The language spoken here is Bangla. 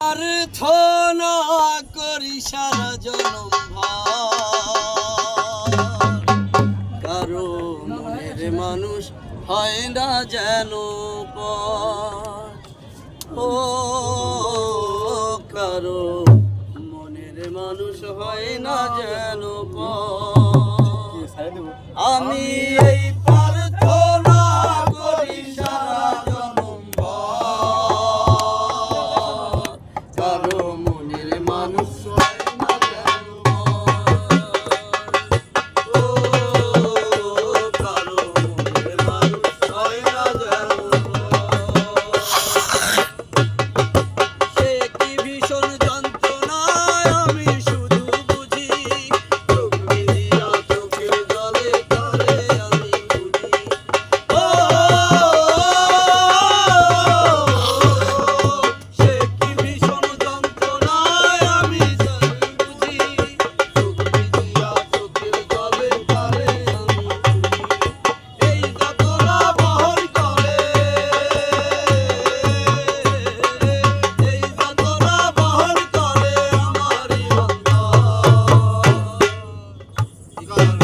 প্রার্থনা করি সারা জনম কারও মনের মানুষ হয় না যেন। ও, কারও মনের মানুষ হয় না যেন। আমি এই Chicago.